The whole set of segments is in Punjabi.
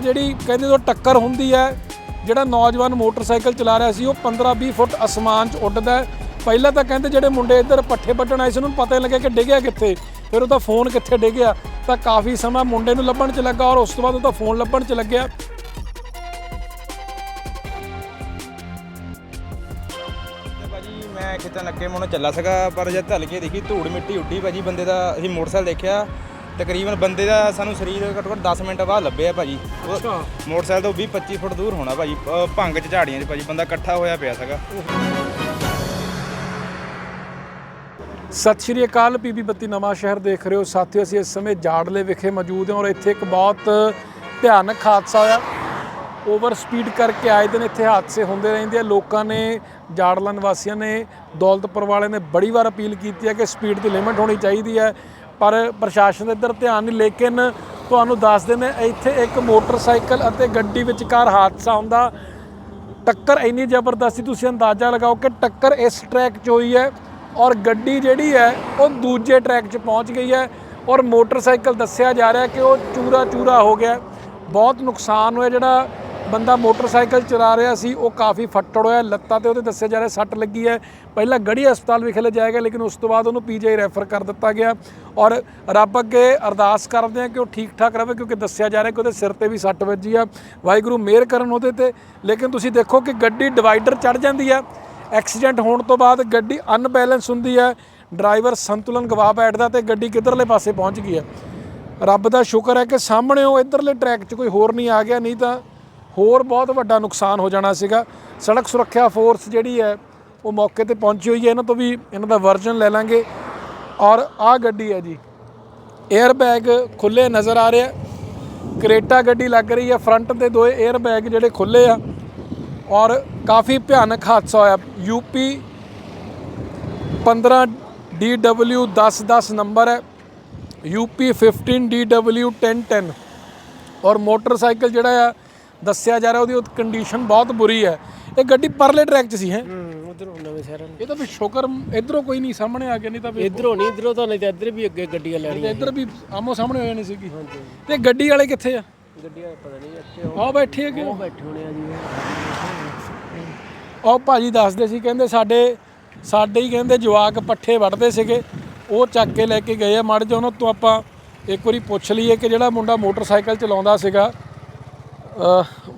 ਜਿਹੜੀ ਕਹਿੰਦੇ ਜਦੋਂ ਟੱਕਰ ਹੁੰਦੀ ਹੈ, ਜਿਹੜਾ ਨੌਜਵਾਨ ਮੋਟਰਸਾਈਕਲ ਚਲਾ ਰਿਹਾ ਸੀ, ਉਹ 15-20 ਫੁੱਟ ਅਸਮਾਨ 'ਚ ਉੱਡਦਾ ਪਹਿਲਾਂ ਤਾਂ ਕਹਿੰਦੇ ਜਿਹੜੇ ਮੁੰਡੇ ਇੱਧਰ ਪੱਠੇ ਵੱਢਣ ਆਏ ਸੀ, ਉਹਨਾਂ ਨੂੰ ਪਤਾ ਹੀ ਲੱਗਿਆ ਕਿ ਡਿੱਗਿਆ ਕਿੱਥੇ। ਫਿਰ ਉਹਦਾ ਫੋਨ ਕਿੱਥੇ ਡਿੱਗਿਆ? ਤਾਂ ਕਾਫੀ ਸਮਾਂ ਮੁੰਡੇ ਨੂੰ ਲੱਭਣ 'ਚ ਲੱਗਾ ਔਰ ਉਸ ਤੋਂ ਬਾਅਦ ਉਹਦਾ ਫੋਨ ਲੱਭਣ 'ਚ ਲੱਗਿਆ। ਭਾਜੀ, ਮੈਂ ਕਿਤੇ ਨੱਕੇ ਮੋਣ ਚੱਲਾ ਸੀਗਾ, ਪਰ ਜਦ ਧੱਲ ਕੇ ਦੇਖੀ, ਧੂੜ ਮਿੱਟੀ ਉੱਡੀ ਭਾਜੀ, ਬੰਦੇ ਦਾ ਅਸੀਂ ਮੋਟਰਸਾਈਕਲ ਦੇਖਿਆ। ਤਕਰੀਬਨ ਬੰਦੇ ਦਾ ਸਾਨੂੰ ਸਰੀਰ ਘੱਟੋ ਘੱਟ 10 ਮਿੰਟ ਬਾਅਦ ਲੱਭਿਆ ਭਾਜੀ। ਉਹ ਅੱਛਾ। ਮੋਟਰਸਾਈਕਲ ਤੋਂ 20 25 ਫੁੱਟ ਦੂਰ ਹੋਣਾ ਭਾਜੀ। ਭੰਗ ਚ ਝਾੜੀਆਂ 'ਚ ਭਾਜੀ ਬੰਦਾ ਇਕੱਠਾ ਹੋਇਆ ਪਿਆ ਸੀਗਾ। ਸਤਿ ਸ਼੍ਰੀ ਅਕਾਲ ਪੀਬੀ ਬੱਤੀ ਨਵਾਂ ਸ਼ਹਿਰ ਦੇਖ ਰਹੇ ਹੋ। ਸਾਥੀਓ ਅਸੀਂ ਇਸ ਸਮੇਂ ਜਾੜਲੇ ਵਿਖੇ ਮੌਜੂਦ ਹਾਂ ਔਰ ਇੱਥੇ ਇੱਕ ਬਹੁਤ ਭਿਆਨਕ ਹਾਦਸਾ ਹੋਇਆ। ਓਵਰ ਸਪੀਡ ਕਰਕੇ ਆਏ ਦਿਨ ਇੱਥੇ ਹਾਦਸੇ ਹੁੰਦੇ ਰਹਿੰਦੇ ਆ। ਲੋਕਾਂ ਨੇ ਜਾੜਲਾ ਨਿਵਾਸੀਆਂ ਨੇ ਦੌਲਤਪੁਰ ਵਾਲਿਆਂ ਨੇ ਬੜੀ ਵਾਰ ਅਪੀਲ ਕੀਤੀ ਹੈ ਕਿ ਸਪੀਡ ਦੀ ਲਿਮਟ ਹੋਣੀ ਚਾਹੀਦੀ ਹੈ। ਪਰ ਪ੍ਰਸ਼ਾਸਨ ਇੱਧਰ ਧਿਆਨ ਨਹੀਂ, ਲੇਕਿਨ ਤੁਹਾਨੂੰ ਦੱਸ ਦਿੰਦੇ ਇੱਥੇ ਇੱਕ ਮੋਟਰਸਾਈਕਲ ਅਤੇ ਗੱਡੀ ਵਿਚਕਾਰ ਹਾਦਸਾ ਹੁੰਦਾ। ਟੱਕਰ ਇੰਨੀ ਜ਼ਬਰਦਸਤੀ ਤੁਸੀਂ ਅੰਦਾਜ਼ਾ ਲਗਾਓ ਕਿ ਟੱਕਰ ਇਸ ਟਰੈਕ 'ਚ ਹੋਈ ਹੈ ਔਰ ਗੱਡੀ ਜਿਹੜੀ ਹੈ, ਉਹ ਦੂਜੇ ਟਰੈਕ 'ਚ ਪਹੁੰਚ ਗਈ ਹੈ ਔਰ ਮੋਟਰਸਾਈਕਲ ਦੱਸਿਆ ਜਾ ਰਿਹਾ ਕਿ ਉਹ ਚੂਰਾ ਚੂਰਾ ਹੋ ਗਿਆ। ਬਹੁਤ ਨੁਕਸਾਨ ਹੋਇਆ ਜਿਹੜਾ ਬੰਦਾ ਮੋਟਰਸਾਈਕਲ ਚਲਾ ਰਿਹਾ ਸੀ, ਉਹ ਕਾਫੀ ਫੱਟੜ ਹੋਇਆ, ਲੱਤਾਂ ਤੇ ਉਹਦੇ ਦੱਸਿਆ ਜਾ ਰਿਹਾ ਸੱਟ ਲੱਗੀ ਹੈ। ਪਹਿਲਾਂ ਗੜੀ ਹਸਪਤਾਲ ਵਿਖੇ ਲਿਜਾਇਆ ਜਾਏਗਾ ਲੇਕਿਨ ਉਸ ਤੋਂ ਬਾਅਦ ਉਹਨੂੰ ਪੀਜੀਆਈ ਰੈਫਰ ਕਰ ਦਿੱਤਾ ਗਿਆ। ਔਰ ਰੱਬ ਅੱਗੇ ਅਰਦਾਸ ਕਰਦੇ ਆ ਕਿ ਉਹ ਠੀਕ ਠਾਕ ਰਹੇ ਕਿਉਂਕਿ ਦੱਸਿਆ ਜਾ ਰਿਹਾ ਕਿ ਉਹਦੇ ਸਿਰ ਤੇ ਵੀ ਸੱਟ ਵੱਜੀ ਆ। ਵਾਹਿਗੁਰੂ ਮਿਹਰ ਕਰਨ ਉਹਦੇ ਤੇ। ਲੇਕਿਨ ਤੁਸੀਂ ਦੇਖੋ ਕਿ ਗੱਡੀ ਡਿਵਾਈਡਰ ਚੜ ਜਾਂਦੀ ਆ। ਐਕਸੀਡੈਂਟ ਹੋਣ ਤੋਂ ਬਾਅਦ ਗੱਡੀ ਅਨਬੈਲੈਂਸ ਹੁੰਦੀ ਹੈ ਡਰਾਈਵਰ ਸੰਤੁਲਨ ਗਵਾ ਬੈਠਦਾ ਤੇ ਗੱਡੀ ਕਿੱਧਰਲੇ ਪਾਸੇ ਪਹੁੰਚ ਗਈ ਹੈ ਰੱਬ ਦਾ ਸ਼ੁਕਰ ਹੈ ਕਿ ਸਾਹਮਣੇ ਉਹ ਇਧਰਲੇ ਟਰੈਕ 'ਚ ਕੋਈ ਹੋਰ ਨਹੀਂ ਆ ਗਿਆ, ਨਹੀਂ ਤਾਂ ਹੋਰ ਬਹੁਤ ਵੱਡਾ ਨੁਕਸਾਨ ਹੋ ਜਾਣਾ ਸੀਗਾ। ਸੜਕ ਸੁਰੱਖਿਆ ਫੋਰਸ ਜਿਹੜੀ ਹੈ, ਉਹ ਮੌਕੇ ਤੇ ਪਹੁੰਚੀ ਹੋਈ ਹੈ। ਇਹਨਾਂ ਤੋਂ ਵੀ ਇਹਨਾਂ ਦਾ ਵਰਜਨ ਲੈ ਲਾਂਗੇ। ਔਰ ਆਹ ਗੱਡੀ ਹੈ ਜੀ 에ਅਰ ਬੈਗ ਖੁੱਲੇ ਨਜ਼ਰ ਆ ਰਿਹਾ। ਕਰੇਟਾ ਗੱਡੀ ਲੱਗ ਰਹੀ ਹੈ ਫਰੰਟ ਤੇ ਦੋਏ 에ਅਰ ਬੈਗ ਜਿਹੜੇ ਖੁੱਲੇ ਆ। ਔਰ ਕਾਫੀ ਭਿਆਨਕ ਹਾਦਸਾ ਹੋਇਆ। ਯੂਪੀ 15 DW 1010 ਨੰਬਰ ਹੈ। ਯੂਪੀ 15 DW 1010 ਔਰ ਮੋਟਰਸਾਈਕਲ ਜਿਹੜਾ ਆ ਦੱਸਿਆ ਜਾ ਰਿਹਾ ਉਹਦੀ ਕੰਡੀਸ਼ਨ ਬਹੁਤ ਬੁਰੀ ਹੈ। ਇਹ ਗੱਡੀ ਪਰਲੇ ਟਰੈਕ 'ਚ ਸੀ ਹੈ। ਉਧਰੋਂ ਨਵੇਂ ਸ਼ਹਿਰਾਂ ਇਹ ਤਾਂ ਵੀ ਸ਼ੁਕਰ ਇਧਰੋਂ ਕੋਈ ਨਹੀਂ ਸਾਹਮਣੇ ਆ ਗਿਆ ਨਹੀਂ ਤਾਂ ਵੀ ਇਧਰੋਂ ਨਹੀਂ ਇਧਰੋਂ ਤਾਂ ਨਹੀਂ ਤੇ ਇੱਧਰ ਵੀ ਅੱਗੇ ਗੱਡੀਆਂ ਲੈਣੀਆਂ ਇੱਧਰ ਵੀ ਆਮੋ ਸਾਹਮਣੇ ਹੋ ਜਾਣੀ ਸੀਗੀ। ਤੇ ਗੱਡੀ ਵਾਲੇ ਕਿੱਥੇ ਆ? ਗੱਡੀਆਂ ਪਤਾ ਨਹੀਂ ਇੱਥੇ ਆਹ ਬੈਠੇ ਹੈਗੇ। ਉਹ ਬੈਠੇ ਹੋਣੇ ਆ ਜੀ। ਉਹ ਭਾਜੀ ਦੱਸਦੇ ਸੀ ਕਹਿੰਦੇ ਸਾਡੇ ਸਾਡੇ ਹੀ ਕਹਿੰਦੇ ਜਵਾਕ ਪੱਠੇ ਵੱਢਦੇ ਸੀਗੇ। ਉਹ ਚੱਕ ਕੇ ਲੈ ਕੇ ਗਏ ਆ ਮੜ ਜਾ ਉਹਨਾਂ ਤੋਂ ਆਪਾਂ ਇੱਕ ਵਾਰੀ ਪੁੱਛ ਲਈਏ ਕਿ ਜਿਹੜਾ ਮੁੰਡਾ ਮੋਟਰਸਾਈਕਲ ਚਲਾਉਂਦਾ ਸੀਗਾ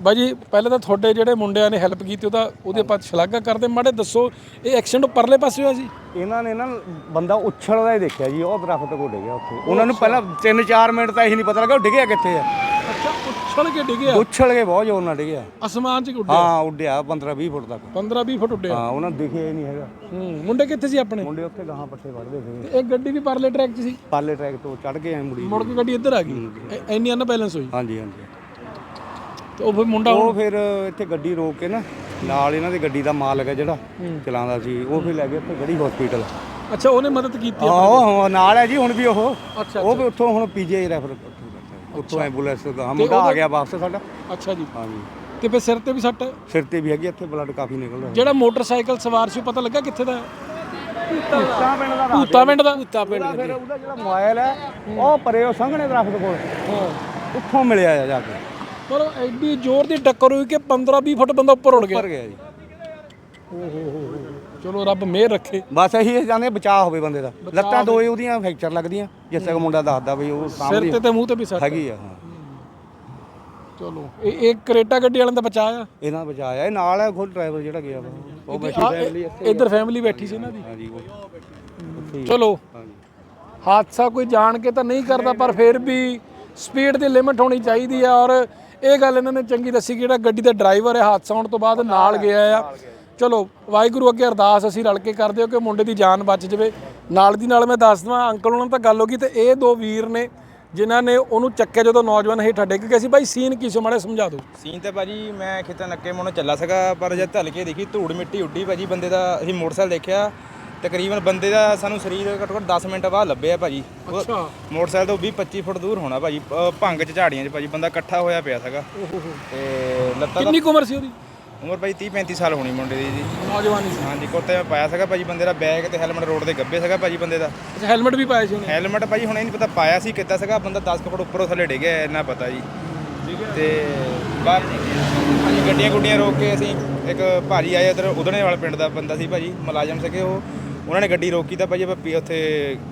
ਬਾਈ ਪਹਿਲਾਂ ਤਾਂ ਤੁਹਾਡੇ ਜਿਹੜੇ ਮੁੰਡਿਆਂ ਨੇ ਹੈਲਪ ਕੀਤੀ ਉਹਦਾ ਉਹਦੇ ਆਪਾਂ ਸ਼ਲਾਘਾ ਕਰਦੇ। ਮਾੜੇ ਦੱਸੋ ਇਹ ਐਕਸੀਡੈਂਟ ਪਰਲੇ ਪਾਸੇ ਹੋਇਆ ਸੀ? ਇਹਨਾਂ ਨੇ ਨਾ ਬੰਦਾ ਉਛਲਦਾ ਹੀ ਦੇਖਿਆ ਜੀ ਉਹ ਦਰਖਤ ਕੋਲ ਡਿੱਗਿਆ ਉੱਥੇ। ਉਹਨਾਂ ਨੂੰ ਪਹਿਲਾਂ 3-4 ਮਿੰਟ ਤਾਂ ਇਹੀ ਨਹੀਂ ਪਤਾ ਲੱਗਾ ਉਹ ਡਿੱਗਿਆ ਕਿੱਥੇ ਆ? ਅੱਛਾ ਉੱਛਲ ਕੇ ਡਿੱਗਿਆ? ਉਛਲ ਕੇ ਬਹੁਤ ਜ਼ੋਰ ਨਾਲ ਡਿੱਗਿਆ। ਅਸਮਾਨ 'ਚ ਉੱਡਿਆ? ਹਾਂ ਉੱਡਿਆ 15-20 ਫੁੱਟ ਤੱਕ। 15 20 ਫੁੱਟ ਉੱਡਿਆ? ਹਾਂ ਉਹਨਾਂ ਦਿਖਿਆ ਹੀ ਨਹੀਂ ਹੈਗਾ। ਹੂੰ ਮੁੰਡੇ ਕਿੱਥੇ ਸੀ ਆਪਣੇ? ਮੁੰਡੇ ਉੱਥੇ ਗਾਹਾਂ ਪੱਠੇ ਵੱਢਦੇ ਸੀ ਤੇ ਇਹ ਗੱਡੀ ਵੀ ਪਰਲੇ ਟਰੈਕ 'ਚ ਸੀ? ਪਾਲੇ ਟਰੈਕ ਤੋਂ ਚੜ ਕੇ ਐ ਮੁੜੀ ਮੁੜ ਕੇ ਗੱਡੀ ਇੱਧਰ ਆ ਗਈ? ਐ- ਇੰਨੀ ਅਨਬੈਲੈਂਸ ਹੋਈ? ਹਾਂਜੀ ਹਾਂਜੀ। ਤੇ ਉਹ ਫਿਰ ਮੁੰਡਾ ਉਹ ਫਿਰ ਇੱਥੇ ਗੱਡੀ ਰੋਕ ਕੇ ਨਾ ਨਾਲ ਇਹਨਾਂ ਦੀ ਗੱਡੀ ਦਾ ਮਾਲਕ ਹੈ ਜਿਹੜਾ ਚਲਾਉਂਦਾ ਸੀ ਉਹ ਫਿਰ ਲੈ ਕੇ ਇੱਥੇ ਗੜੀ ਹਸਪੀਟਲ ਅੱਛਾ ਉਹਨੇ ਮਦਦ ਕੀਤੀ ਆ। ਆਹੋ ਨਾਲ ਹੈ ਜੀ ਹੁਣ ਵੀ ਉਹ। ਅੱਛਾ ਉਹ ਵੀ ਉੱਥੋਂ ਹੁਣ ਪੀਜੀਆਈ ਰੈਫਰ ਉੱਥੋਂ ਐਂਬੂਲੈਂਸ ਦਾ ਮੁੰਡਾ ਆ ਗਿਆ ਵਾਪਸ ਸਾਡਾ। ਅੱਛਾ ਜੀ। ਹਾਂਜੀ ਤੇ ਫਿਰ ਸਿਰ ਤੇ ਵੀ ਸੱਟ? ਹੈ? ਸਿਰ ਤੇ ਵੀ ਹੈਗੀ ਇੱਥੇ ਬਲੱਡ ਕਾਫੀ ਨਿਕਲ ਰਿਹਾ ਜਿਹੜਾ ਮੋਟਰਸਾਈਕਲ ਸਵਾਰ ਸੀ ਉਹ ਪਤਾ ਲੱਗਾ ਕਿੱਥੇ ਦਾ? ਭੂਤਾਂ ਪਿੰਡ ਦਾ ਭੂਤਾ ਪਿੰਡ ਦਾ? ਭੂਤਾ ਪਿੰਡ ਫਿਰ ਉਹਦਾ ਜਿਹੜਾ ਮੋਬਾਈਲ ਹੈ ਉਹ ਪਰੇ ਉਹ ਸੰਘਣੇ ਦਰਖਤ ਕੋਲ। ਹਾਂ। ਉੱਥੋਂ ਮਿਲਿਆ ਆ ਜਾ ਕੇ। ਪਰ ਉਹ ਐਡੀ ਜ਼ੋਰ ਦੀ ਟੱਕਰ ਹੋਈ ਕਿ 15 20 ਫੁੱਟ ਬੰਦਾ ਉੱਪਰ ਉੱਡ ਗਿਆ। ਉੱਪਰ ਗਿਆ ਜੀ। ਚਲੋ ਰੱਬ ਮਿਹਰ ਰੱਖੇ। ਬਸ ਇਹੀ ਜਾਂਦੇ ਬਚਾਅ ਹੋਵੇ ਬੰਦੇ ਦਾ। ਲੱਤਾਂ ਦੋ ਹੀ ਉਹਦੀਆਂ ਫ੍ਰੈਕਚਰ ਲੱਗਦੀਆਂ ਜਿਸ ਤਰ੍ਹਾਂ ਮੁੰਡਾ ਦੱਸਦਾ ਵੀ ਉਹ ਸਿਰ ਸਾਹਮਣੇ ਤੇ ਤੇ ਮੂੰਹ ਤੇ ਵੀ ਸੱਟ। ਹੈਗੀ ਆ ਹਾਂ। ਚਲੋ ਇਹ ਇਹ ਕਰੇਟਾ ਗੱਡੀ ਵਾਲਿਆਂ ਦਾ ਬਚਾਇਆ ਇਹਨਾਂ ਦਾ ਬਚਾਅ ਆ। ਇਹ ਨਾਲ ਹੈ ਖੁਦ ਡਰਾਈਵਰ ਜਿਹੜਾ ਗਿਆ ਵਾ। ਉਹ ਬੈਠੀ ਫੈਮਿਲੀ ਇੱਧਰ ਫੈਮਿਲੀ ਬੈਠੀ ਸੀ ਇਹਨਾਂ ਦੀ। ਹਾਂਜੀ ਉਹ ਚਲੋ। ਹਾਂਜੀ। ਹਾਦਸਾ ਕੋਈ ਜਾਣ ਕੇ ਤਾਂ ਨਹੀਂ ਕਰਦਾ ਪਰ ਫਿਰ ਵੀ ਸਪੀਡ ਦੀ ਲਿਮਟ ਹੋਣੀ ਚਾਹੀਦੀ ਆ ਔਰ ਇਹ ਗੱਲ ਇਹਨਾਂ ਨੇ ਚੰਗੀ ਦੱਸੀ ਕਿ ਜਿਹੜਾ ਗੱਡੀ ਦਾ ਡਰਾਈਵਰ ਹੈ, ਹਾਦਸਾ ਹੋਣ ਤੋਂ ਬਾਅਦ ਨਾਲ ਗਿਆ ਆ। ਚਲੋ, ਵਾਹਿਗੁਰੂ ਅੱਗੇ ਅਰਦਾਸ ਅਸੀਂ ਰਲ ਕੇ ਕਰਦੇ ਹਾਂ ਕਿ ਮੁੰਡੇ ਦੀ ਜਾਨ ਬਚ ਜਾਵੇ। ਨਾਲ ਦੀ ਨਾਲ ਮੈਂ ਦੱਸ ਦਵਾਂ ਅੰਕਲ ਉਹਨਾਂ ਤਾਂ ਗੱਲ ਹੋ ਗਈ ਤੇ ਇਹ ਦੋ ਵੀਰ ਨੇ ਜਿਨ੍ਹਾਂ ਨੇ ਉਹਨੂੰ ਚੱਕਿਆ ਜਦੋਂ ਨੌਜਵਾਨ ਹੇਠਾਂ ਡਿੱਗ ਗਏ ਸੀ। ਬਾਈ, ਸੀਨ ਕੀ ਸੀ? ਮਾੜੇ ਸਮਝਾ ਦਿਓ। ਸੀਨ ਤੇ ਭਾਜੀ ਮੈਂ ਕਿਤੇ ਨੱਕੇ ਮੋਣ ਚੱਲਾ ਸੀਗਾ, ਪਰ ਜਦ ਧੱਲ ਕੇ ਦੇਖੀ, ਧੂੜ ਮਿੱਟੀ ਉੱਡੀ ਭਾਜੀ, ਬੰਦੇ ਦਾ ਅਸੀਂ ਮੋਟਰਸਾਈਕਲ ਦੇਖਿਆ। ਤਕਰੀਬਨ ਬੰਦੇ ਦਾ ਸਾਨੂੰ ਸਰੀਰ ਘੱਟੋ ਘੱਟ 10 ਮਿੰਟ ਬਾਅਦ ਲੱਭਿਆ ਭਾਜੀ। ਉਹ ਅੱਛਾ। ਮੋਟਰਸਾਈਕਲ ਤੋਂ 20 25 ਫੁੱਟ ਦੂਰ ਹੋਣਾ ਭਾਜੀ। ਭੰਗ ਚ ਝਾੜੀਆਂ 'ਚ ਭਾਜੀ ਬੰਦਾ ਇਕੱਠਾ ਹੋਇਆ ਪਿਆ ਸੀਗਾ। ਤੇ ਲੱਤਾਂ ਦਾ ਕਿੰਨੀ ਕੁ ਉਮਰ ਸੀ ਉਹਦੀ? ਉਮਰ ਭਾਜੀ 30 35 ਸਾਲ ਹੋਣੀ ਮੁੰਡੇ ਦੀ ਜੀ। ਨੌਜਵਾਨੀ ਸੀ। ਹਾਂਜੀ ਕੁਰਤੇ ਮੈਂ ਪਾਇਆ ਸੀਗਾ ਭਾਜੀ ਬੰਦੇ ਦਾ ਬੈਗ ਤੇ ਹੈਲਮਟ ਰੋਡ ਦੇ ਗੱਬੇ ਸੀਗਾ ਭਾਜੀ ਬੰਦੇ ਦਾ। ਅੱਛਾ ਹੈਲਮਟ ਵੀ ਪਾਇਆ ਸੀ ਉਹਨੇ? ਹੈਲਮਟ ਭਾਜੀ ਹੁਣ ਇਹ ਨਹੀਂ ਪਤਾ ਪਾਇਆ ਸੀ ਕਿੱਦਾਂ ਸੀਗਾ ਬੰਦਾ 10 ਕੁ ਫੁੱਟ ਉੱਪਰੋਂ ਥੱਲੇ ਡਿੱਗਿਆ ਇੰਨਾ ਪਤਾ ਜੀ। ਤੇ ਬਾਹਰ ਭਾਜੀ ਗੱਡੀਆਂ ਗੁੱਡੀਆਂ ਰੋਕ ਕੇ ਅਸੀਂ ਇੱਕ ਭਾਜੀ ਆਏ ਉਧਰ ਉਧਰਨੇ ਵਾਲੇ ਪਿੰਡ ਦਾ ਬੰਦਾ ਸੀ ਭਾਜੀ ਮੁਲਾਜ਼ਮ ਸੀਗੇ ਉਹ। ਉਹਨਾਂ ਨੇ ਗੱਡੀ ਰੋਕੀ ਤਾਂ ਭਾਜੀ ਆਪਾਂ ਪੀ- ਉੱਥੇ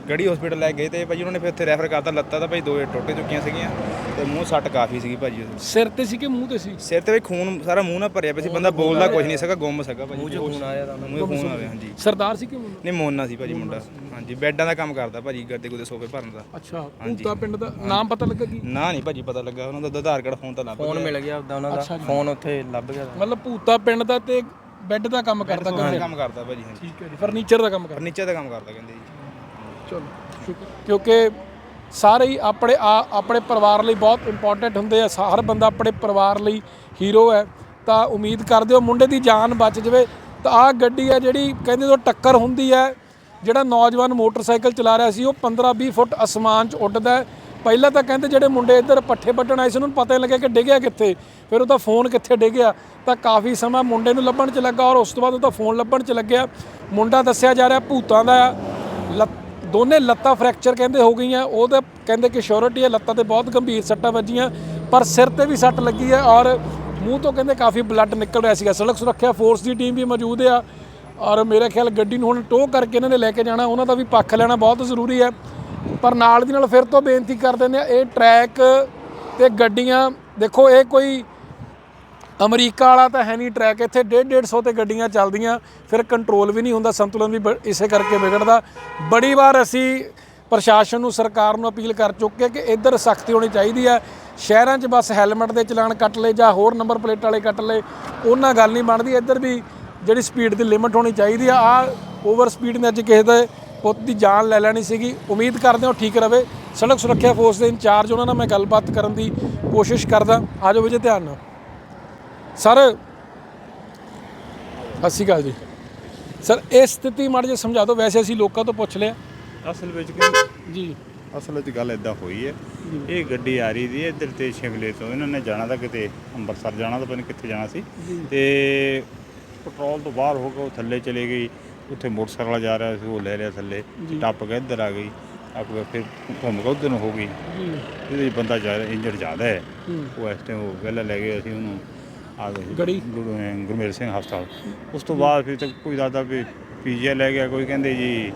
ਗੜੀ ਹਸਪੀਟਲ ਲੈ ਗਏ ਤੇ ਭਾਜੀ ਉਹਨਾਂ ਨੇ ਫਿਰ ਉੱਥੇ ਰੈਫਰ ਕਰਤਾ ਲੱਤਾਂ ਤਾਂ ਭਾਜੀ ਦੋ ਟੁੱਟ ਚੁੱਕੀਆਂ ਸੀਗੀਆਂ ਤੇ ਮੂੰਹ ਸੱਟ ਕਾਫੀ ਸੀਗੀ ਭਾਜੀ ਉਹਦੇ। ਸਿਰ ਤੇ ਸੀ ਕਿ ਮੂੰਹ ਤੇ ਸੀ? ਸਿਰ ਤੇ ਵੀ ਖੂਨ ਸਾਰਾ ਮੂੰਹ ਨਾਲ ਭਰਿਆ ਪਿਆ ਸੀ ਬੰਦਾ ਬੋਲਦਾ ਕੁਝ ਨਹੀਂ ਸਕਾ ਗੁੰਮ ਸਕਾ ਭਾਜੀ ਮੂੰਹ 'ਚ ਖੂਨ ਆਇਆ ਤਾਂ ਮੂੰਹ 'ਚ ਖੂਨ ਆਵੇ ਹਾਂਜੀ। ਸਰਦਾਰ ਸੀ ਕਿ ਮੁੰਡਾ? ਨਹੀਂ ਮੋਨਾ ਸੀ ਭਾਜੀ ਮੁੰਡਾ। ਹਾਂਜੀ ਬੈੱਡਾਂ ਦਾ ਕੰਮ ਕਰਦਾ ਭਾਜੀ ਗੱਦੇ ਗੁੱਦੇ ਸੋਫੇ ਭਰਨ ਦਾ। ਅੱਛਾ ਭੂਤਾ ਪਿੰਡ ਦਾ ਨਾਮ ਪਤਾ ਲੱਗਾ ਕੀ? ਨਾ ਨਹੀਂ ਭਾਜੀ ਪਤਾ ਲੱਗਾ ਉਹਨਾਂ ਦਾ ਆਧਾਰ ਕਾਰਡ ਫੋਨ ਤਾਂ ਲੱਭ ਫੋਨ ਗਿਆ। ਮਿਲ ਗਿਆ ਉਦਾਂ ਉਹਨਾਂ ਦਾ। ਫੋਨ ਉੱਥੇ ਲੱਭ ਗਿਆ। ਮਤਲਬ ਭੂਤਾ ਪਿੰਡ ਦਾ ਤੇ ਬੈੱਡ ਦਾ ਕੰਮ ਕਰਦਾ ਕਹਿੰਦੇ। ਕੰਮ ਕਰਦਾ ਭਾਜੀ ਹਾਂਜੀ। ਠੀਕ ਹੈ ਜੀ ਫਰਨੀਚਰ ਦਾ ਕੰਮ ਕਰਦਾ। ਫਰਨੀਚਰ ਦਾ ਕੰਮ ਕਰਦਾ ਕਹਿੰਦੇ ਜੀ। ਚਲੋ ਸ਼ੁਕਰ। ਕਿਉਂਕਿ ਸਾਰੇ ਹੀ ਆਪਣੇ ਆ ਆਪਣੇ ਪਰਿਵਾਰ ਲਈ ਬਹੁਤ ਇੰਪੋਰਟੈਂਟ ਹੁੰਦੇ ਆ। ਹਰ ਬੰਦਾ ਆਪਣੇ ਪਰਿਵਾਰ ਲਈ ਹੀਰੋ ਹੈ। ਤਾਂ ਉਮੀਦ ਕਰਦੇ ਹੋ ਮੁੰਡੇ ਦੀ ਜਾਨ ਬਚ ਜਾਵੇ। ਤਾਂ ਆ ਗੱਡੀ ਹੈ ਜਿਹੜੀ ਕਹਿੰਦੇ ਤੋਂ ਟੱਕਰ ਹੁੰਦੀ ਹੈ ਜਿਹੜਾ ਨੌਜਵਾਨ ਮੋਟਰਸਾਈਕਲ ਚਲਾ ਰਿਹਾ ਸੀ ਉਹ 15-20 ਫੁੱਟ ਅਸਮਾਨ 'ਚ ਉੱਡਦਾ ਹੈ। ਪਹਿਲਾਂ ਤਾਂ ਕਹਿੰਦੇ ਜਿਹੜੇ ਮੁੰਡੇ ਇੱਧਰ ਪੱਠੇ ਵੱਢਣ ਆਏ ਸੀ, ਉਹਨਾਂ ਨੂੰ ਪਤਾ ਹੀ ਲੱਗਿਆ ਕਿ ਡਿੱਗਿਆ ਕਿੱਥੇ। ਫਿਰ ਉਹਦਾ ਫੋਨ ਕਿੱਥੇ ਡਿੱਗਿਆ ਤਾਂ ਕਾਫੀ ਸਮਾਂ ਮੁੰਡੇ ਨੂੰ ਲੱਭਣ 'ਚ ਲੱਗਾ ਔਰ ਉਸ ਤੋਂ ਬਾਅਦ ਉਹਦਾ ਫੋਨ ਲੱਭਣ 'ਚ ਲੱਗਿਆ। ਮੁੰਡਾ ਦੱਸਿਆ ਜਾ ਰਿਹਾ ਭੂਤਾਂ ਦਾ ਆ। ਲੱਤ- ਦੋਨੇ ਲੱਤਾਂ ਫ੍ਰੈਕਚਰ ਕਹਿੰਦੇ ਹੋ ਗਈਆਂ। ਉਹ ਤਾਂ ਕਹਿੰਦੇ ਕਿ ਸ਼ੋਰਿਟੀ ਹੈ, ਲੱਤਾਂ ਤੇ ਬਹੁਤ ਗੰਭੀਰ ਸੱਟਾਂ ਵੱਜੀਆਂ, ਪਰ ਸਿਰ ਤੇ ਵੀ ਸੱਟ ਲੱਗੀ ਹੈ ਔਰ ਮੂੰਹ ਤੋਂ ਕਹਿੰਦੇ ਕਾਫੀ ਬਲੱਡ ਨਿਕਲ ਰਿਹਾ ਸੀਗਾ। ਸੜਕ ਸੁਰੱਖਿਆ ਫੋਰਸ ਦੀ ਟੀਮ ਵੀ ਮੌਜੂਦ ਆ। ਔਰ ਮੇਰੇ ਖਿਆਲ ਗੱਡੀ ਨੂੰ ਹੁਣ ਟੋ ਕਰਕੇ ਇਹਨਾਂ ਨੇ ਲੈ ਕੇ ਜਾਣਾ। ਉਹਨਾਂ ਦਾ ਵੀ ਪੱਖ ਲੈਣਾ ਬਹੁਤ ਜ਼ਰੂਰੀ ਹੈ। ਪਰ ਨਾਲ ਦੀ ਨਾਲ ਫਿਰ ਤੋਂ ਬੇਨਤੀ ਕਰ ਦਿੰਦੇ ਆ, ਇਹ ਟਰੈਕ ਤੇ ਗੱਡੀਆਂ, ਦੇਖੋ ਇਹ ਕੋਈ ਅਮਰੀਕਾ ਵਾਲਾ ਤਾਂ ਹੈ ਨਹੀਂ ਟਰੈਕ ਇੱਥੇ 1.5 150 ਤੇ ਗੱਡੀਆਂ ਚੱਲਦੀਆਂ, ਫਿਰ ਕੰਟਰੋਲ ਵੀ ਨਹੀਂ ਹੁੰਦਾ, ਸੰਤੁਲਨ ਵੀ ਬ- ਇਸੇ ਕਰਕੇ ਵਿਗੜਦਾ। ਬੜੀ ਵਾਰ ਅਸੀਂ ਪ੍ਰਸ਼ਾਸਨ ਨੂੰ, ਸਰਕਾਰ ਨੂੰ ਅਪੀਲ ਕਰ ਚੁੱਕੇ ਕਿ ਇੱਧਰ ਸਖਤੀ ਹੋਣੀ ਚਾਹੀਦੀ ਹੈ। ਸ਼ਹਿਰਾਂ 'ਚ ਬਸ ਹੈਲਮਟ ਦੇ ਚਲਾਨ ਕੱਟ ਲਏ ਜਾਂ ਹੋਰ ਨੰਬਰ ਪਲੇਟ ਵਾਲੇ ਕੱਟ ਲਏ, ਉਹਨਾਂ ਗੱਲ ਨਹੀਂ ਬਣਦੀ। ਇੱਧਰ ਵੀ ਜਿਹੜੀ ਸਪੀਡ ਦੀ ਲਿਮਟ ਹੋਣੀ ਚਾਹੀਦੀ ਆ ਆ ਓਵਰ ਸਪੀਡ ਨੇ ਅੱਜ ਕਿਸੇ ਦੇ ਪੁੱਤ ਦੀ ਜਾਨ ਲੈ ਲੈਣੀ ਸੀਗੀ। ਉਮੀਦ ਕਰਦੇ ਹਾਂ ਠੀਕ ਰਵੇ। ਸੜਕ ਸੁਰੱਖਿਆ ਫੋਰਸ ਦੇ ਇੰਚਾਰਜ ਉਹਨਾਂ ਨਾਲ ਮੈਂ ਗੱਲਬਾਤ ਕਰਨ ਦੀ ਕੋਸ਼ਿਸ਼ ਕਰਦਾ। ਆਜੋ ਵਿਜੇ ਧਿਆਨ ਨਾਲ। ਸਰ ਸਤਿ ਸ਼੍ਰੀ ਅਕਾਲ ਜੀ। ਸਰ ਇਹ ਸਥਿਤੀ ਮਾੜੀ ਜਿਹੀ ਸਮਝਾ ਦਿਓ। ਵੈਸੇ ਅਸੀਂ ਲੋਕਾਂ ਤੋਂ ਪੁੱਛ ਲਿਆ। ਅਸਲ ਵਿੱਚ ਕੀ ਜੀ। ਅਸਲ ਵਿੱਚ ਗੱਲ ਇਦਾਂ ਹੋਈ ਹੈ। ਇਹ ਗੱਡੀ ਆ ਰਹੀ ਸੀ ਇੱਧਰ ਤੇ ਸ਼ਿਮਲੇ ਤੋਂ। ਇਹਨਾਂ ਨੇ ਜਾਣਾ ਤਾਂ ਕਿਤੇ ਅੰਮ੍ਰਿਤਸਰ ਜਾਣਾ ਤਾਂ ਪਤਾ ਨਹੀਂ ਕਿੱਥੇ ਜਾਣਾ ਸੀ। ਤੇ ਪੈਟਰੋਲ ਤੋਂ ਬਾਹਰ ਹੋ ਕੇ ਉਹ ਥੱਲੇ ਚਲੇ ਗਈ। ਉੱਥੇ ਮੋਟਰਸਾਈਕਲ ਵਾਲਾ ਜਾ ਰਿਹਾ ਸੀ ਉਹ ਲੈ ਲਿਆ ਥੱਲੇ ਟੱਪ ਕੇ ਇੱਧਰ ਆ ਗਈ। ਅੱਗ ਫਿਰ ਘੁੰਮ ਕੇ ਉੱਧਰ ਨੂੰ ਹੋ ਗਈ। ਇਹਦੇ ਵਿੱਚ ਬੰਦਾ ਜ਼ਿਆਦਾ ਇੰਜਰਡ ਜ਼ਿਆਦਾ ਹੈ। ਉਹ ਇਸ ਟਾਈਮ ਉਹ ਗੱਲ ਲੈ ਗਏ ਅਸੀਂ ਉਹਨੂੰ ਆ ਗਏ। ਗੜੀ? ਗੁਰਮੇਲ ਸਿੰਘ ਹਸਪਤਾਲ। ਉਸ ਤੋਂ ਬਾਅਦ ਫਿਰ ਤੱਕ ਕੋਈ ਦਾਦਾ ਵੀ ਪੀਜੀਆਈ ਲੈ ਗਿਆ ਕੋਈ ਕਹਿੰਦੇ ਜੀ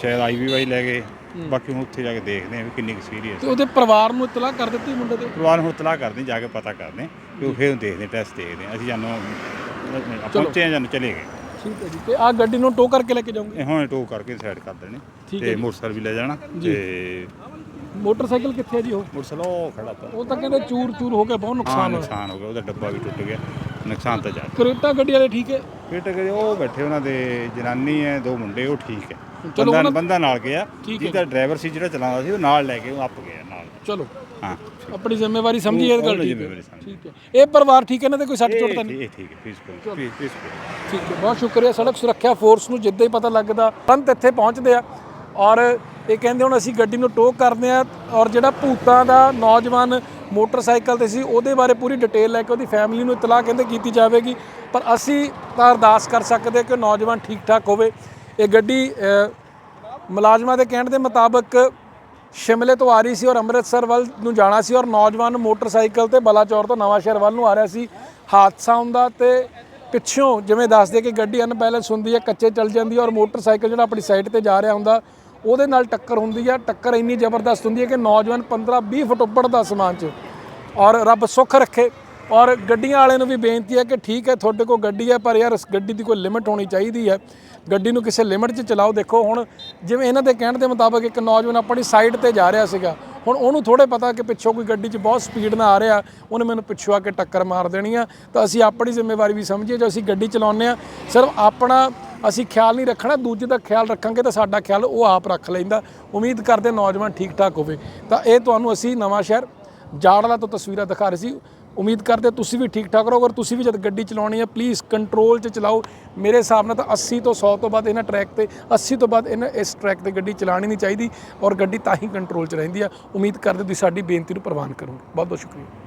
ਸ਼ਾਇਦ ਆਈਵੀਵਾਈ ਲੈ ਗਏ। ਬਾਕੀ ਹੁਣ ਉੱਥੇ ਜਾ ਕੇ ਦੇਖਦੇ ਆ ਵੀ ਕਿੰਨੀ ਕੁ ਸੀਰੀਅਸ ਤੇ ਉਹਦੇ ਪਰਿਵਾਰ ਨੂੰ ਇਤਲਾਹ ਕਰ ਦਿੱਤੀ ਮੁੰਡੇ ਦੇ ਪਰਿਵਾਰ ਨੂੰ ਇਤਲਾਹ ਕਰਦੇ ਜਾ ਕੇ ਪਤਾ ਕਰਦੇ ਕਿ ਉਹ ਫਿਰ ਦੇਖਦੇ ਟੈਸਟ ਦੇਖਦੇ। ਅਸੀਂ ਜਾਨੂੰ ਪਹੁੰਚੇ ਜਾਨੂੰ ਚਲੇ ਗਏ। ਠੀਕ ਹੈ ਜੀ ਤੇ ਆ ਗੱਡੀ ਨੂੰ ਟੋ ਕਰਕੇ ਲੈ ਕੇ ਜਾਓਗੇ? ਇਹ ਹੁਣ ਟੋ ਕਰਕੇ ਸਾਈਡ ਕਰ ਦੇਣੇ। ਠੀਕ ਹੈ ਤੇ ਜੀ। ਮੋਟਰਸਾਈਕਲ ਵੀ ਲੈ ਜਾਣਾ ਤੇ ਮੋਟਰਸਾਈਕਲ ਕਿੱਥੇ ਹੈ ਜੀ ਉਹ? ਮੋਟਰਸਾਈਕਲ ਉਹ ਖੜਾ ਤਾ। ਉਹ ਤਾਂ ਕਹਿੰਦੇ ਚੂਰ ਚੂਰ ਹੋ ਕੇ ਬਹੁਤ ਹਾਂ ਨੁਕਸਾਨ ਹੋਇਆ। ਨੁਕਸਾਨ ਹੋ ਗਿਆ ਉਹਦਾ ਡੱਬਾ ਵੀ ਟੁੱਟ ਗਿਆ ਨੁਕਸਾਨ ਤਾਂ ਜ਼ਿਆਦਾ। ਕਰੇਟਾ ਗੱਡੀ ਵਾਲੇ ਠੀਕ ਹੈ? ਫਿਰ ਟਕ ਉਹ ਬੈਠੇ ਉਹਨਾਂ ਦੇ ਜਨਾਨੀ ਹੈ ਦੋ ਮੁੰਡੇ ਉਹ ਠੀਕ ਹੈ। ਚਲੋ ਬੰਦਾ ਬੰਦਾ ਨਾਲ ਗਿਆ ਠੀਕ ਹੈ ਜਿਹਦਾ ਡਰਾਈਵਰ ਸੀ ਜਿਹੜਾ ਚਲਾਉਂਦਾ ਸੀ ਉਹ ਨਾਲ ਲੈ ਕੇ ਉਹ ਅੱਪ ਗਿਆ ਨਾਲ। ਚਲੋ। ਹਾਂ ਆਪਣੀ ਜ਼ਿੰਮੇਵਾਰੀ ਸਮਝੀ ਇਹ ਗੱਲ ਠੀਕ ਹੈ। ਠੀਕ ਇਹ ਪਰਿਵਾਰ ਠੀਕ ਹੈ ਇਹਨਾਂ ਦੇ? ਕੋਈ ਸੱਟ ਚੋਟ ਤਾਂ ਨਹੀਂ? ਠੀਕ- ਇਹ ਠੀਕ ਹੈ ਪੀਸਫੁਲ ਪੀਸਫੁਲ ਠੀਕ ਹੈ। ਬਹੁਤ ਸ਼ੁਕਰੀਆ। ਸੜਕ ਸੁਰੱਖਿਆ ਫੋਰਸ ਨੂੰ ਜਿੱਦਾਂ ਹੀ ਪਤਾ ਲੱਗਦਾ ਤੁਰੰਤ ਇੱਥੇ ਪਹੁੰਚਦੇ ਆ। ਔਰ ਇਹ ਕਹਿੰਦੇ ਹੁਣ ਅਸੀਂ ਗੱਡੀ ਨੂੰ ਟੋ ਕਰਦੇ ਆ ਔਰ ਜਿਹੜਾ ਭੂਤਾਂ ਦਾ ਨੌਜਵਾਨ ਮੋਟਰਸਾਈਕਲ ਤੇ ਸੀ ਉਹਦੇ ਬਾਰੇ ਪੂਰੀ ਡਿਟੇਲ ਲੈ ਕੇ ਉਹਦੀ ਫੈਮਿਲੀ ਨੂੰ ਇਤਲਾਹ ਕਹਿੰਦੇ ਕੀਤੀ ਜਾਵੇਗੀ। ਪਰ ਅਸੀਂ ਤਾਂ ਅਰਦਾਸ ਕਰ ਸਕਦੇ ਕਿ ਨੌਜਵਾਨ ਠੀਕ ਠਾਕ ਹੋਵੇ। ਇਹ ਗੱਡੀ ਮੁਲਾਜ਼ਮਾਂ ਦੇ ਕਹਿਣ ਦੇ ਮੁਤਾਬਕ ਸ਼ਿਮਲੇ ਤੋਂ ਆ ਰਹੀ ਸੀ ਔਰ ਅੰਮ੍ਰਿਤਸਰ ਵੱਲ ਨੂੰ ਜਾਣਾ ਸੀ ਔਰ ਨੌਜਵਾਨ ਮੋਟਰਸਾਈਕਲ ਤੇ ਬਲਾਚੌਰ ਤੋਂ ਨਵਾਂ ਸ਼ਹਿਰ ਵੱਲ ਨੂੰ ਆ ਰਿਹਾ ਸੀ। ਹਾਦਸਾ ਹੁੰਦਾ ਤੇ ਪਿੱਛੋਂ ਜਿਵੇਂ ਦੱਸਦੇ ਕਿ ਗੱਡੀ ਅਨਬੈਲੈਂਸ ਹੁੰਦੀ ਹੈ, ਕੱਚੇ ਚੱਲ ਜਾਂਦੀ ਹੈ ਔਰ ਮੋਟਰਸਾਈਕਲ ਜਿਹੜਾ ਆਪਣੀ ਸਾਈਡ ਤੇ ਜਾ ਰਿਹਾ ਹੁੰਦਾ, ਉਹਦੇ ਨਾਲ ਟੱਕਰ ਹੁੰਦੀ ਹੈ। ਟੱਕਰ ਇੰਨੀ ਜ਼ਬਰਦਸਤ ਹੁੰਦੀ ਹੈ ਕਿ ਨੌਜਵਾਨ 15-20 ਫੁੱਟ ਉੱਪਰ ਦਾ ਅਸਮਾਨ 'ਚ ਔਰ ਰੱਬ ਸੁੱਖ ਰੱਖੇ। ਔਰ ਗੱਡੀਆਂ ਵਾਲੇ ਨੂੰ ਵੀ ਬੇਨਤੀ ਹੈ ਕਿ ਠੀਕ ਹੈ, ਤੁਹਾਡੇ ਕੋਲ ਗੱਡੀ ਹੈ, ਪਰ ਯਾਰ ਇਸ ਗੱਡੀ ਦੀ ਕੋਈ ਲਿਮਿਟ ਹੋਣੀ ਚਾਹੀਦੀ ਹੈ। ਗੱਡੀ ਨੂੰ ਕਿਸੇ ਲਿਮਿਟ 'ਚ ਚਲਾਓ। ਦੇਖੋ, ਹੁਣ ਜਿਵੇਂ ਇਹਨਾਂ ਦੇ ਕਹਿਣ ਦੇ ਮੁਤਾਬਕ ਇੱਕ ਨੌਜਵਾਨ ਆਪਣੀ ਸਾਈਡ ਤੇ ਜਾ ਰਿਹਾ ਸੀਗਾ। ਹੁਣ ਉਹਨੂੰ ਥੋੜੇ ਪਤਾ ਕਿ ਪਿੱਛੋਂ ਕੋਈ ਗੱਡੀ 'ਚ ਬਹੁਤ ਸਪੀਡ ਨਾਲ ਆ ਰਿਹਾ, ਉਹਨੇ ਮੈਨੂੰ ਪਿੱਛੋਂ ਆ ਕੇ ਟੱਕਰ ਮਾਰ ਦੇਣੀ ਆ। ਤਾਂ ਅਸੀਂ ਆਪਣੀ ਜ਼ਿੰਮੇਵਾਰੀ ਵੀ ਸਮਝੀਏ, ਜੋ ਅਸੀਂ ਗੱਡੀ ਚਲਾਉਂਦੇ ਆ ਸਿਰਫ ਆਪਣਾ ਅਸੀਂ ਖਿਆਲ ਨਹੀਂ ਰੱਖਣਾ, ਦੂਜੇ ਦਾ ਖਿਆਲ ਰੱਖਾਂਗੇ ਤਾਂ ਸਾਡਾ ਖਿਆਲ ਉਹ ਆਪ ਰੱਖ ਲੈਂਦਾ। ਉਮੀਦ ਕਰਦੇ ਨੌਜਵਾਨ ਠੀਕ ਠਾਕ ਹੋਵੇ। ਤਾਂ ਇਹ ਤੁਹਾਨੂੰ ਅਸੀਂ ਨਵਾਂ ਸ਼ਹਿਰ ਜਾੜਲਾ ਤੋਂ ਤਸਵੀਰਾਂ ਦਿਖਾ ਰਹੇ ਸੀ। ਉਮੀਦ ਕਰਦੇ ਤੁਸੀਂ ਵੀ ਠੀਕ ਠਾਕ ਰਹੋ ਅਗਰ ਤੁਸੀਂ ਵੀ ਜਦ ਗੱਡੀ ਚਲਾਉਣੀ ਹੈ ਪਲੀਜ਼ ਕੰਟਰੋਲ 'ਚ ਚਲਾਓ। ਮੇਰੇ ਹਿਸਾਬ ਨਾਲ ਤਾਂ 80 ਤੋਂ 100 ਤੋਂ ਬਾਅਦ ਇਹਨਾਂ ਟਰੈਕ ਤੇ 80 ਤੋਂ ਬਾਅਦ ਇਹਨਾਂ ਇਸ ਟਰੈਕ ਤੇ ਗੱਡੀ ਚਲਾਣੀ ਨਹੀਂ ਚਾਹੀਦੀ ਔਰ ਗੱਡੀ ਤਾਂ ਹੀ ਕੰਟਰੋਲ 'ਚ ਰਹਿੰਦੀ ਆ। ਉਮੀਦ ਕਰਦੇ ਤੁਸੀਂ ਸਾਡੀ ਬੇਨਤੀ ਨੂੰ ਪ੍ਰਵਾਨ ਕਰੋਗੇ। ਬਹੁਤ ਬਹੁਤ ਸ਼ੁਕਰੀਆ।